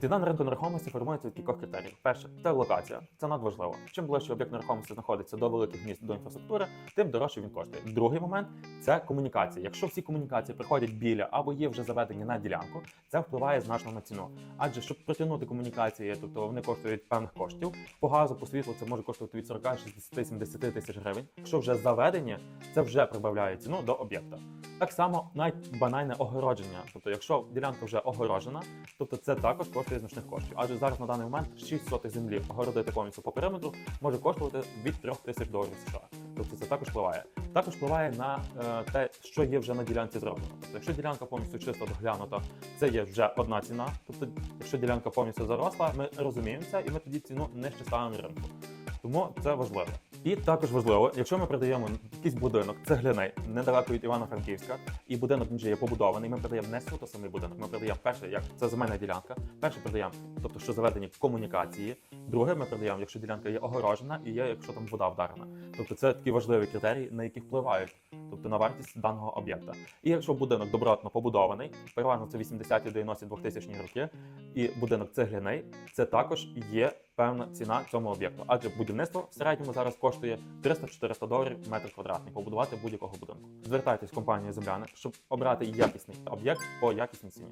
Ціна на ринку нерухомості формується від кількох критеріїв. Перше це локація, це надважливо. Чим ближче об'єкт нерухомості знаходиться до великих міст до інфраструктури, тим дорожче він коштує. Другий момент це комунікація. Якщо всі комунікації приходять біля або є вже заведені на ділянку, це впливає значно на ціну. Адже щоб протягнути комунікації, тобто вони коштують певних коштів. По газу, по світлу це може коштувати від 40, 60, 70 тисяч гривень. Якщо вже заведені, це вже прибавляє ціну до об'єкта. Так само навіть банальне огородження. Тобто, якщо ділянка вже огорожена, тобто це також коштує значних коштів. Адже зараз на даний момент 6 сотих землі огородити повністю по периметру може коштувати від 3 тисяч доларів США. Тобто це також впливає. Також впливає на е, те, що є вже на ділянці зроблено. Тобто, якщо ділянка повністю чисто доглянута, це є вже одна ціна. Тобто, якщо ділянка повністю заросла, ми розуміємося, і ми тоді ціну нижче ставимо ринку. Тому це важливо. І також важливо, якщо ми продаємо якийсь будинок цегляний недалеко від Івано-Франківська, і будинок вже є побудований, ми продаємо не суто самий будинок. Ми продаємо перше, як це земельна ділянка. Перше продаємо, тобто що заведені комунікації. Друге, ми продаємо, якщо ділянка є огорожена і є, якщо там вода вдарена. Тобто це такі важливі критерії, на які впливають, тобто на вартість даного об'єкта. І якщо будинок добротно побудований, переважно це 80-ті, 90-ті, 2000 роки, і будинок цегляний, це також є певна ціна цьому об'єкту. Адже будівництво в середньому зараз коштує 300-400 доларів метр квадратний побудувати будь-якого будинку. Звертайтесь в компанію Земляни, щоб обрати якісний об'єкт по якісній ціні.